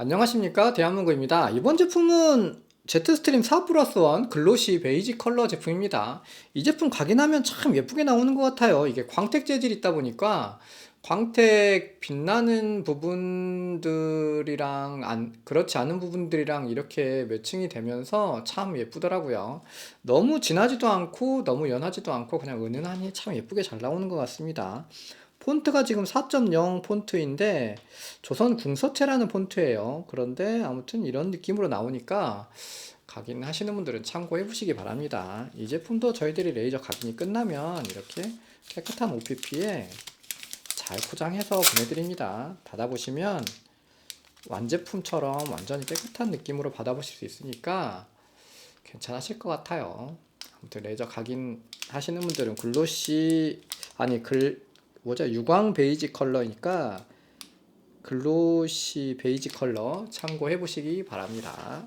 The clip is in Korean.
안녕하십니까 대한민국입니다. 이번 제품은 제트스트림 4 플러스 1 글로시 베이지 컬러 제품입니다. 이 제품 각인하면 참 예쁘게 나오는 것 같아요. 이게 광택 재질이 있다 보니까 광택 빛나는 부분들이랑 안, 그렇지 않은 부분들이랑 이렇게 매칭이 되면서 참 예쁘더라고요. 너무 진하지도 않고 너무 연하지도 않고 그냥 은은하니 참 예쁘게 잘 나오는 것 같습니다. 폰트가 지금 4.0 폰트인데 조선 궁서체라는 폰트예요. 그런데 아무튼 이런 느낌으로 나오니까 각인 하시는 분들은 참고해 보시기 바랍니다. 이 제품도 저희들이 레이저 각인이 끝나면 이렇게 깨끗한 OPP에 잘 포장해서 보내드립니다. 받아보시면 완제품처럼 완전히 깨끗한 느낌으로 받아보실 수 있으니까 괜찮으실 것 같아요. 아무튼 레이저 각인 하시는 분들은 글로시 아니 글 뭐죠 유광 베이지 컬러니까 글로시 베이지 컬러 참고해 보시기 바랍니다.